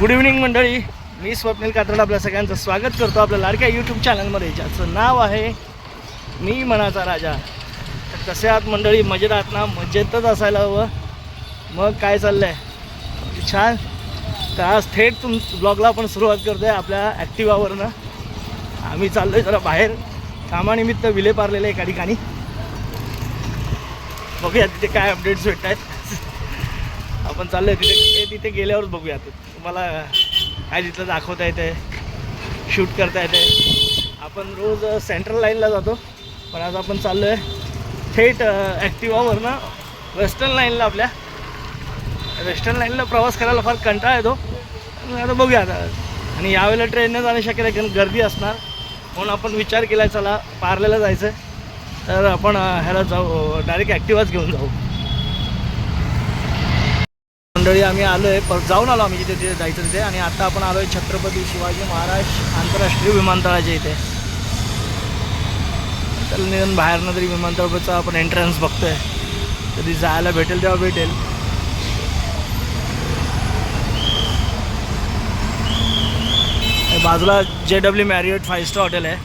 Good evening मंडळी. मी स्वप्नील कात्रड आपल्या सगळ्यांचं स्वागत करतो आपल्या लाडक्या यूट्यूब चॅनलमध्ये ज्याचं नाव आहे मी मनाचा राजा. तर कसे आहात मंडळी? मजेत आहात ना? मजेतच असायला हवं. मग काय चाललं आहे छान. तर आज थेट तुम ब्लॉगला आपण सुरुवात करतो आहे आपल्या ॲक्टिवावरनं आम्ही चाललो आहे जरा बाहेर. कामानिमित्त विले पारलेले एका ठिकाणी. बघूया तिथे काय अपडेट्स भेटत आहेत आपण चाललो आहे तिथे तिथे गेल्यावरच बघूया आता तुम्हाला काय तिथलं दाखवता येते शूट करता येते आपण रोज सेंट्रल लाईनला जातो पण आज आपण चाललो आहे थेट ॲक्टिवावरनं वेस्टर्न लाईनला आपल्या. वेस्टर्न लाईनला प्रवास करायला फार कंटाळा येतो. आता बघूया आता. आणि यावेळेला ट्रेननं जाणं शक्य नाही कारण गर्दी असणार. म्हणून आपण विचार केला चला पार्लेला जायचं आहे तर आपण ह्याला जाऊ डायरेक्ट ॲक्टिवाच घेऊन जाऊ. मंडळी आम्ही आलो आहे पर जाऊन आलो आम्ही जिथे तिथे जायचं तिथे. आणि आता आपण आलो आहे छत्रपती शिवाजी महाराज आंतरराष्ट्रीय विमानतळाच्या इथे. तर निदान बाहेरनं तरी विमानतळाचा आपण एंट्रन्स बघतोय. कधी जायला भेटेल तेव्हा भेटेल. हे बाजूला जे W Marriott five star hotel आहे.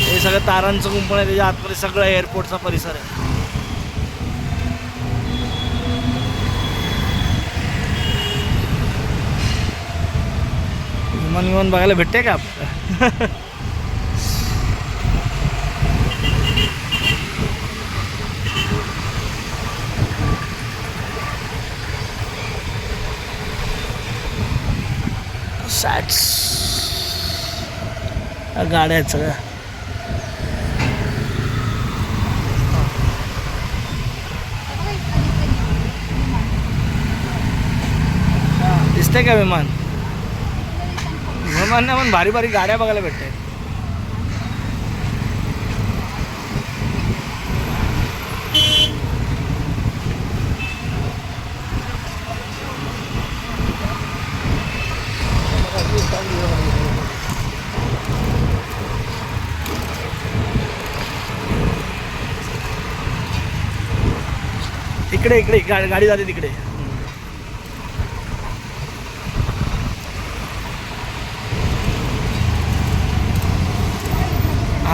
हे सगळं तारांचं कुंपण आहे त्याच्या आतमध्ये सगळं एअरपोर्टचा परिसर आहे. विमान विमान बघायला भेटते का? आपल्याला सॅट्स गाड्या आहेत सगळ्या. दिसते का विमान? हनुमानना पण भारी भारी गाड्या बघायला भेटते इकडे इकडे गा- गाडी जाते तिकडे.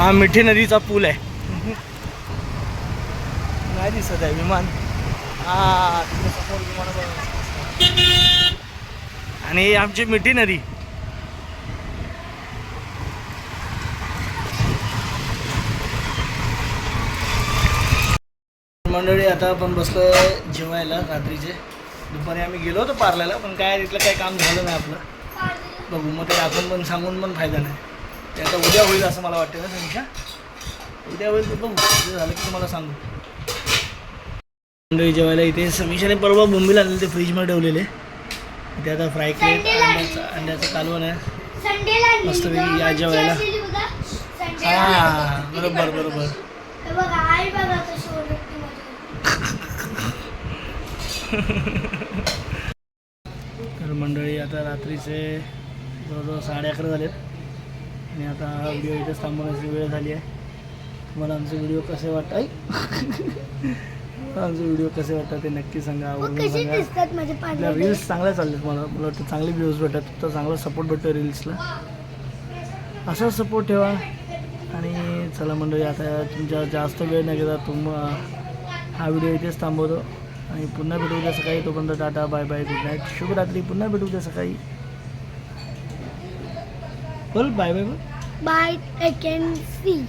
हा मिठी नदीचा पूल आहे. नाही दिसत आहे विमान. हा तिकडे समोर विमान बघा. आणि आमची मिठी नदी. मंडळी आता आपण बसलोय जेवायला रात्रीचे. दुपारी आम्ही गेलो होतो पार्ल्याला पण काय तिथलं काही काम झालं नाही आपलं. बघू मग ते आपण पण सांगून पण फायदा नाही. ते आता उद्या होईल असं मला वाटतं ना त्यांच्या. उद्या होईल तर बघू. उद्या झालं की तुम्हाला सांगू. मंडळी जेवायला इथे समीशाने परवा बोंबीला आणलेले ते फ्रीजमध्ये ठेवलेले. ते आता फ्राय केले. अंड्याचं अंड्याचं कालवण आहे. मस्तपैकी या जेवायला. हां बरोबर बरोबर. तर मंडळी आता रात्रीचे जवळजवळ साडे अकरा झालेत. आणि आता हा व्हिडिओ इथेच थांबवण्याची वेळ झाली आहे. तुम्हाला आमचे व्हिडिओ कसे वाटतात आमचे व्हिडिओ कसे वाटतात ते नक्की सांगा आवडून सांगा. दिसतात माझे आपल्या पांढरे रील्स चांगल्या चालल्यात मला मला वाटतं चांगले व्ह्यूज भेटतात तर चांगला सपोर्ट भेटतो रील्सला असाच सपोर्ट ठेवा. आणि चला मंडळी आता तुमच्या जास्त वेळ नाही घेता तुम हा व्हिडिओ इथेच थांबवतो. आणि पुन्हा भेटू उद्या सकाळी. तोपर्यंत tata bye bye good night शुभरात्री. पुन्हा भेटू उद्या सकाळी. Well, bye, bye, bye. But I can see.